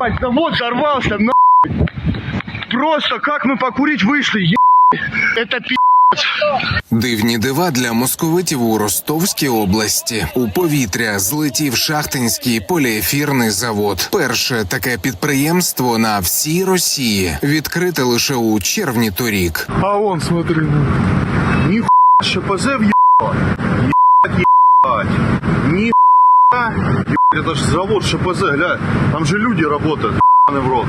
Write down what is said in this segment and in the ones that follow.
ебать, завод взорвался, нахуй. Просто как мы покурить вышли, ебать. Это пи***. Дивні дива для московитів у Ростовській області. У повітря злетів шахтинський поліефірний завод. Перше таке підприємство на всій Росії відкрите лише у червні торік. А он, смотри, ну. Нихуя, ШПЗ въебало. Это же завод ШПЗ, глянь. Там же люди работают, в рот.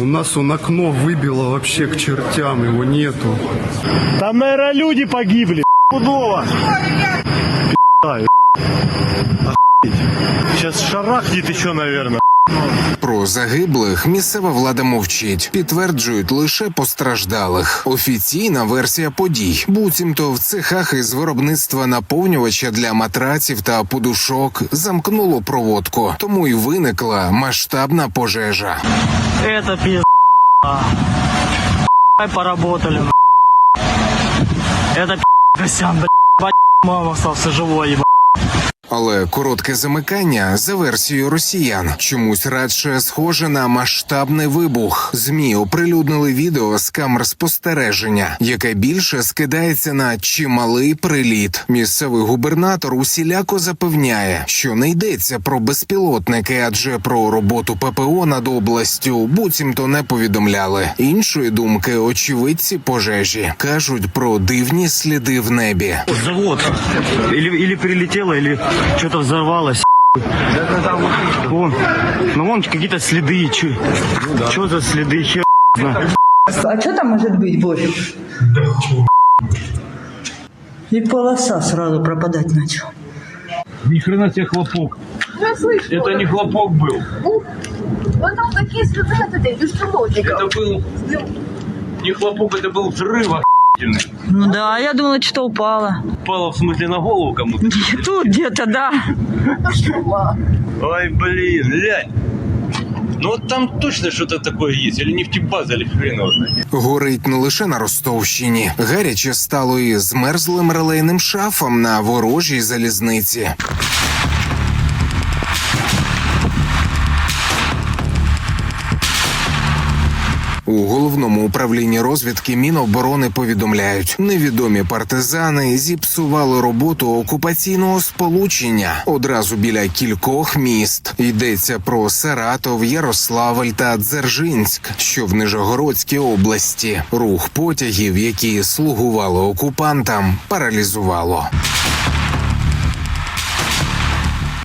У нас он окно выбило вообще к чертям, его нету. Там, наверное, люди погибли. Удово. Сейчас шарахнет еще, наверное. Про загиблих місцева влада мовчить, підтверджують лише постраждалих. Офіційна версія подій. Буцімто в цехах із виробництва наповнювача для матраців та подушок замкнуло проводку, тому й виникла масштабна пожежа. Пизда. Ай, поработали. Косян, блядь, мама остался живой. Але коротке замикання за версією росіян чомусь радше схоже на масштабний вибух. Змі оприлюднили відео з камер спостереження, яке більше скидається на чималий приліт. Місцевий губернатор усіляко запевняє, що не йдеться про безпілотники, адже про роботу ППО над областю буцімто не повідомляли. Іншої думки очевидці пожежі кажуть про дивні сліди в небі. Завод. Или, или прилетело, или что-то взорвалось. Вон, ну вон какие-то следы. Что за следы? Хер. А что там может быть больше? И полоса сразу пропадать начала. Ни хрена себе хлопок. Я слышу. Это не хлопок был. Вот там такие следы от этой беспилотников. Это был не хлопок, это был взрыв охуительный. Ну да, я думала, что упала. Упало в смысле на голову кому-то. Тут где-то, да. Ой, блин, глянь. Ну вот там точно что-то такое есть. Или нефтебаза, или хрен знает. Горить не лише на Ростовщині. Гаряче стало і змерзлим релейним шафом на ворожій залізниці. Головному управлінні розвідки Міноборони повідомляють, невідомі партизани зіпсували роботу окупаційного сполучення одразу біля кількох міст. Йдеться про Саратов, Ярославль та Дзержинськ, що в Нижегородській області. Рух потягів, які слугували окупантам, паралізувало.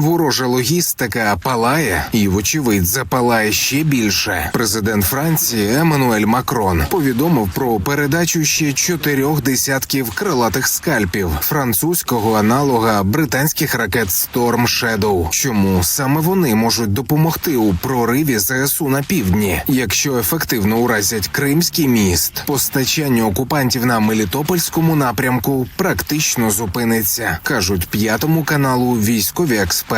Ворожа логістика палає і, вочевидь, запалає ще більше. Президент Франції Еммануель Макрон повідомив про передачу ще чотирьох десятків крилатих скальпів французького аналога британських ракет Storm Shadow. Чому саме вони можуть допомогти у прориві ЗСУ на півдні, якщо ефективно уразять Кримський міст, постачання окупантів на Мелітопольському напрямку практично зупиниться, кажуть п'ятому каналу військові експерти.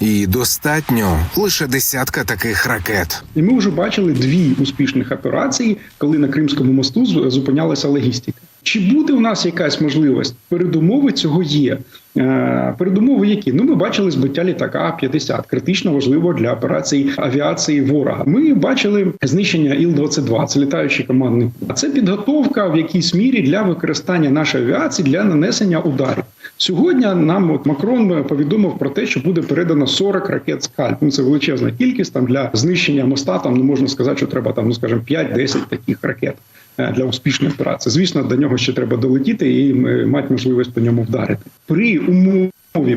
І достатньо лише десятка таких ракет. І ми вже бачили дві успішних операції, коли на Кримському мосту зупинялася логістика. Чи буде у нас якась можливість? Передумови цього є. Е, Передумови які? Ну, ми бачили збиття літака А-50, критично важливо для операцій авіації ворога. Ми бачили знищення Іл-22, це літаючий командний. А це підготовка в якійсь мірі для використання нашої авіації для нанесення ударів. Сьогодні нам от Макрон повідомив про те, що буде передано 40 ракет скальп. Ну це величезна кількість там для знищення моста. Там не можна сказати, що треба там, ну скажімо, 5-10 таких ракет е, для успішної операції. Звісно, до нього ще треба долетіти і е, мати можливість по ньому вдарити при умові.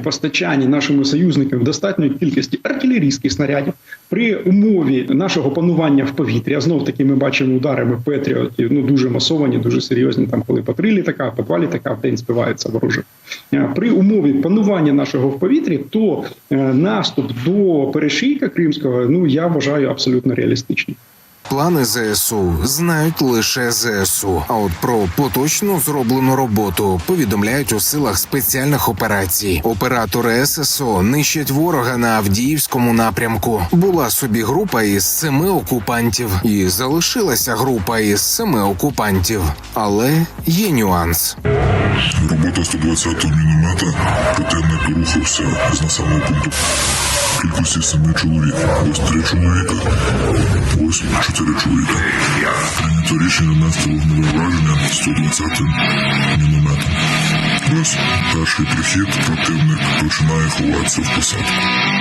Постачання нашими союзниками достатньої кількості артилерійських снарядів при умові нашого панування в повітрі. А знов таки ми бачимо ударами Петріотів, ну дуже масовані, дуже серйозні. Там коли по три літака, по два літака в день збиваються ворожі. Е, При умові панування нашого в повітрі, то е, наступ до перешийка кримського, ну я вважаю абсолютно реалістичним. Плани ЗСУ знають лише ЗСУ. А от про поточну зроблену роботу повідомляють у силах спеціальних операцій. Оператори ССО нищать ворога на Авдіївському напрямку. Була собі група із семи окупантів, і залишилася група із семи окупантів. Але є нюанс. Робота 120 міномета, противник рухався з населеного пункту. Кількості семи чоловік. Ось три чоловіка, ось чотири чоловіка. Прийнято рішення нанести вогневе враження 120 мінометом. Ось перший прихід, противник починає ховатися в посадку.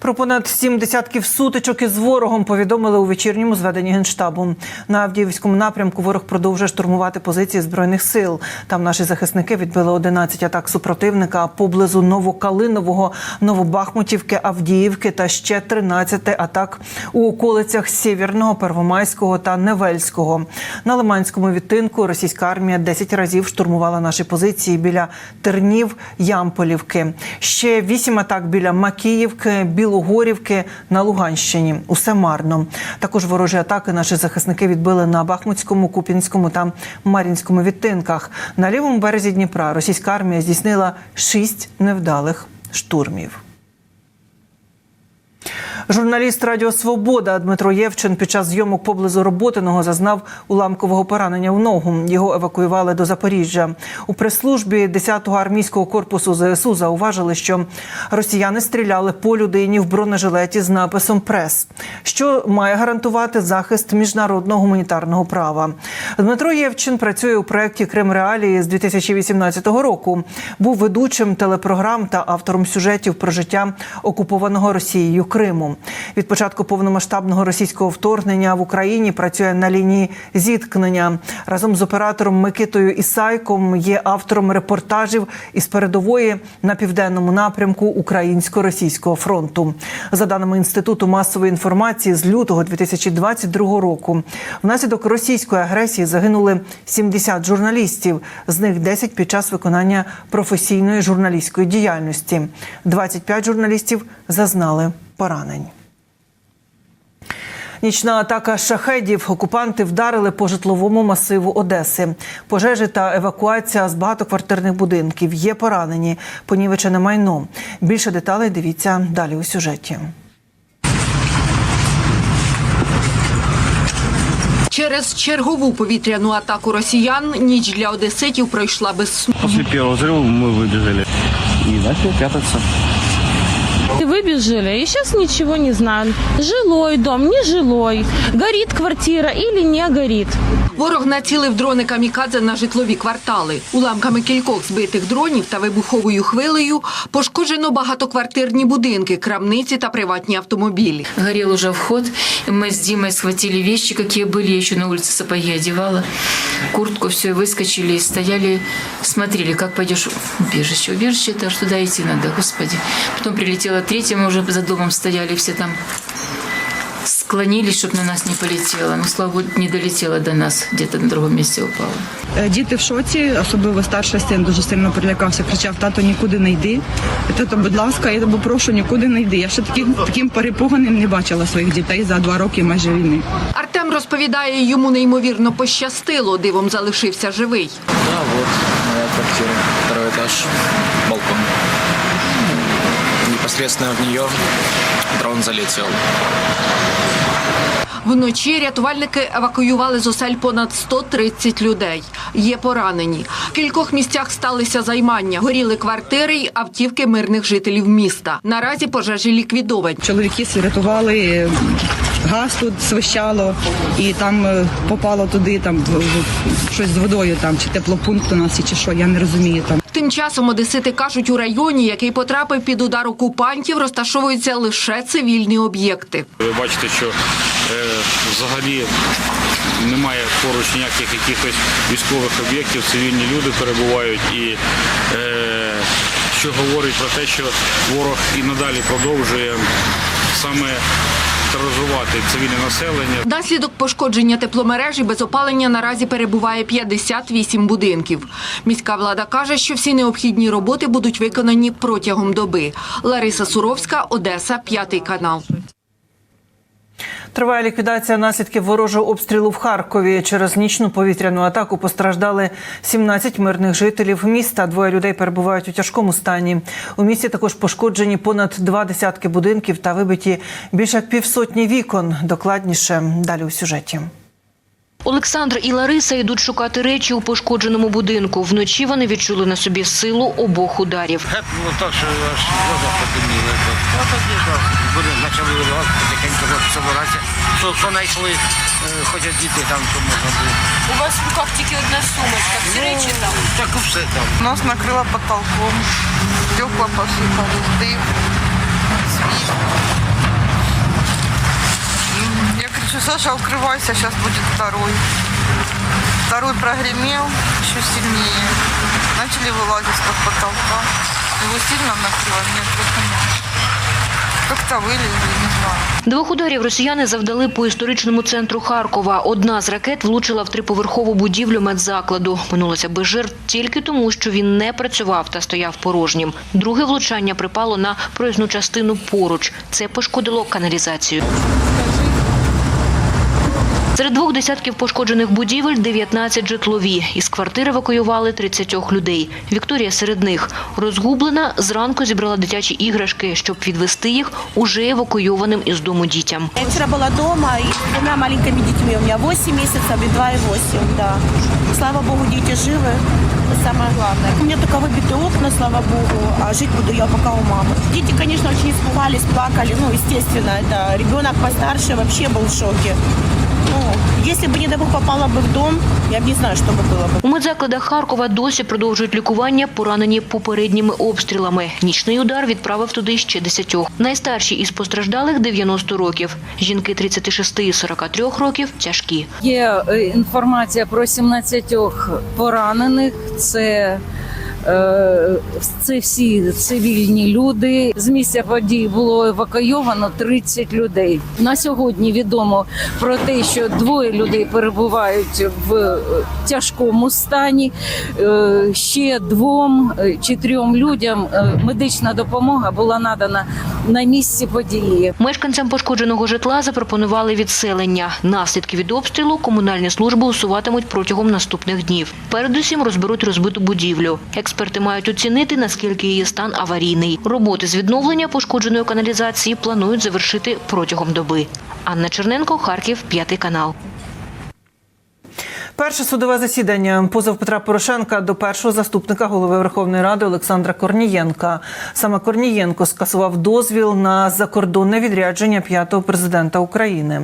Про понад сім десятків сутичок із ворогом повідомили у вечірньому зведенні генштабу. На Авдіївському напрямку ворог продовжує штурмувати позиції збройних сил. Там наші захисники відбили 11 атак супротивника поблизу Новокалинового, Новобахмутівки, Авдіївки та ще 13 атак у околицях Сєвєрного, Первомайського та Невельського. На Лиманському відтинку російська армія 10 разів штурмувала наші позиції біля Тернів, Ямполівки. Ще 8 атак біля Макіївки, Білогорівки на Луганщині. Усе марно. Також ворожі атаки наші захисники відбили на Бахмутському, Купінському та Мар'їнському відтинках. На лівому березі Дніпра російська армія здійснила шість невдалих штурмів. Журналіст Радіо Свобода Дмитро Євчин під час зйомок поблизу Роботиного зазнав уламкового поранення в ногу. Його евакуювали до Запоріжжя. У прес-службі 10-го армійського корпусу ЗСУ зауважили, що росіяни стріляли по людині в бронежилеті з написом Прес, що має гарантувати захист міжнародного гуманітарного права. Дмитро Євчин працює у проєкті Крим Реалії з 2018 року. Був ведучим телепрограм та автором сюжетів про життя окупованого Росією Криму. Від початку повномасштабного російського вторгнення в Україні працює на лінії зіткнення разом з оператором Микитою Ісайком. Є автором репортажів із передової на південному напрямку Українсько-російського фронту. За даними інституту масової інформації, з лютого 2022 року внаслідок російської агресії загинули 70 журналістів. З них 10 під час виконання професійної журналістської діяльності. 25 журналістів зазнали поранень. Нічна атака шахедів. Окупанти вдарили по житловому масиву Одеси. Пожежі та евакуація з багатоквартирних будинків. Є поранені, понівечене майно. Більше деталей дивіться далі у сюжеті. Через чергову повітряну атаку росіян ніч для одеситів пройшла без сну. После первого взрыва мы выбежали и начали прятаться. И выбежали, и сейчас ничего не знаем. Жилой дом, не жилой, горит квартира или не горит. Ворог націлив дрони камікадзе на житлові квартали. Уламками кількох збитих дронів та вибуховою хвилею пошкоджено багатоквартирні будинки, крамниці та приватні автомобілі. Горел уже вход. и Мы с Димой схватили вещи, какие были. Я еще на улице сапоги одевала. Куртку, все, выскочили и стояли, смотрели, как пойдешь в убежище. Убежище, это аж туда идти надо, господи. Потом прилетела третья, мы уже за домом стояли, все там склонились, чтобы на нас не полетело. Но, слава богу, не долетело до нас, где-то на другом месте упало. Е, Діти в шоці, особливо старший син дуже сильно перелякався, кричав: тато, нікуди не йди. Тато, будь ласка, я тебе прошу, нікуди не йди. Я ще таким таким перепуганим не бачила своїх дітей за два роки майже війни. Артем розповідає, йому неймовірно пощастило, дивом залишився живий. Да, вот моя квартира, второй этаж, балкон. Непосредственно в нее дрон залетел. Вночі рятувальники евакуювали з осель понад 130 людей. Є поранені. В кількох місцях сталися займання. Горіли квартири й автівки мирних жителів міста. Наразі пожежі ліквідовані. Чоловіки рятували, е, газ тут свищало, і там е, попало туди там щось з водою, там чи теплопункт у нас, чи що, я не розумію там. Тим часом одесити кажуть, у районі, який потрапив під удар окупантів, розташовуються лише цивільні об'єкти. Ви бачите, що е, взагалі немає поруч ніяких якихось військових об'єктів, цивільні люди перебувають і е, що говорить про те, що ворог і надалі продовжує саме тероризувати цивільне населення. Наслідок пошкодження тепломережі без опалення наразі перебуває 58 будинків. Міська влада каже, що всі необхідні роботи будуть виконані протягом доби. Лариса Суровська, Одеса, п'ятий канал. Триває ліквідація наслідків ворожого обстрілу в Харкові. Через нічну повітряну атаку постраждали 17 мирних жителів міста. Двоє людей перебувають у тяжкому стані. У місті також пошкоджені понад два десятки будинків та вибиті більше як півсотні вікон. Докладніше далі у сюжеті. Олександр і Лариса йдуть шукати речі у пошкодженому будинку. Вночі вони відчули на собі силу обох ударів. Ну так, що аж глаза потемніли. Ну тоді так, вони почали виливати, потихеньку собиратися. Що, що знайшли, е, хочуть діти там, що можна було. У вас в руках тільки одна сумочка. Всі речі там. Так і все там. Нас накрыло потолком, стекла посыпались, дым, свист. Я кричу, Саша, укрывайся, сейчас будет второй. Второй прогремел еще сильнее. Начали вылазить из-под потолка. Его сильно накрыло, нет, просто нет. Как-то вылезли, не знаю. Двох ударів росіяни завдали по історичному центру Харкова. Одна з ракет влучила в триповерхову будівлю медзакладу. Минулося без жертв тільки тому, що він не працював та стояв порожнім. Друге влучання припало на проїзну частину поруч. Це пошкодило каналізацію. Серед двох десятків пошкоджених будівель 19 житлові. Із квартир евакуювали 30 людей. Вікторія серед них. Розгублена, зранку зібрала дитячі іграшки, щоб відвести їх уже евакуйованим із дому дітям. Я вчера была дома и с двумя маленькими детьми. У меня 8 месяцев и 2 и 8, да. Слава богу, дети живы. Это самое главное. У меня только выбиты окна, слава богу, а жить буду я пока у мамы. Дети, конечно, очень испугались, плакали. Ну, естественно, это ребенок постарше вообще был в шоке. Ну, если бы, не дай бог, попала бы в дом, я бы не знаю, что бы было бы. У медзакладах Харкова досі продовжують лікування, поранені попередніми обстрілами. Нічний удар відправив туди ще десятьох. Найстарші із постраждалих 90 років. Жінки 36 і 43 років тяжкі. Є е, інформація про 17 поранених. Це е, це всі цивільні люди. З місця подій було евакуйовано 30 людей. На сьогодні відомо про те, що двоє людей перебувають в е, тяжкому стані. Е, Ще двом е, чи трьом людям е, медична допомога була надана на місці події. Мешканцям пошкодженого житла запропонували відселення. Наслідки від обстрілу комунальні служби усуватимуть протягом наступних днів. Передусім розберуть розбиту будівлю. Експерти мають оцінити, наскільки її стан аварійний. Роботи з відновлення пошкодженої каналізації планують завершити протягом доби. Анна Черненко, Харків, п'ятий канал. Перше судове засідання позов Петра Порошенка до першого заступника голови Верховної Ради Олександра Корнієнка. Саме Корнієнко скасував дозвіл на закордонне відрядження п'ятого президента України.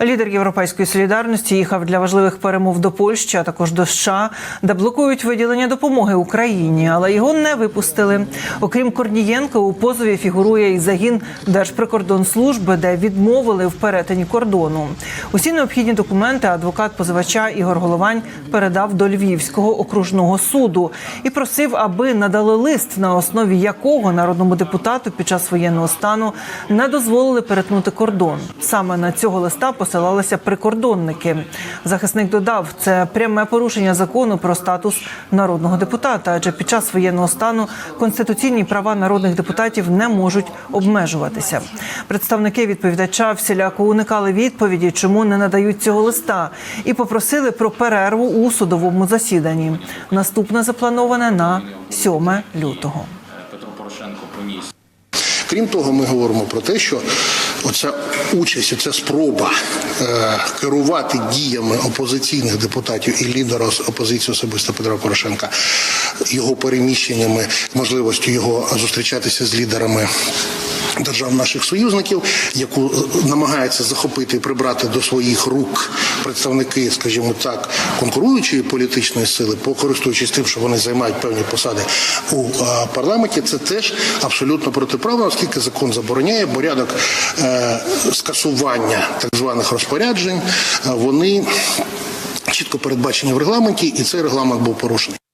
Лідер Європейської солідарності їхав для важливих перемов до Польщі, а також до США, де блокують виділення допомоги Україні, але його не випустили. Окрім Корнієнка, у позові фігурує і загін Держприкордонслужби, де відмовили в перетині кордону. Усі необхідні документи адвокат позивача Ігор Головань передав до Львівського окружного суду і просив, аби надали лист, на основі якого народному депутату під час воєнного стану не дозволили перетнути кордон. Саме на цього листа посилалися прикордонники. Захисник додав, це пряме порушення закону про статус народного депутата, адже під час воєнного стану конституційні права народних депутатів не можуть обмежуватися. Представники відповідача всіляко уникали відповіді, чому не надають цього листа, і попросили про перерву у судовому засіданні. Наступне заплановане на 7 лютого. Крім того, ми говоримо про те, що оця участь, оця спроба е, керувати діями опозиційних депутатів і лідера опозиції особисто Петра Порошенка, його переміщеннями, можливістю його зустрічатися з лідерами. Держав наших союзників, яку е, намагається захопити і прибрати до своїх рук представники, скажімо так, конкуруючої політичної сили, покористуючись тим, що вони займають певні посади у е, парламенті, це теж абсолютно протиправно, оскільки закон забороняє порядок скасування так званих розпоряджень. е, Вони чітко передбачені в регламенті, і цей регламент був порушений.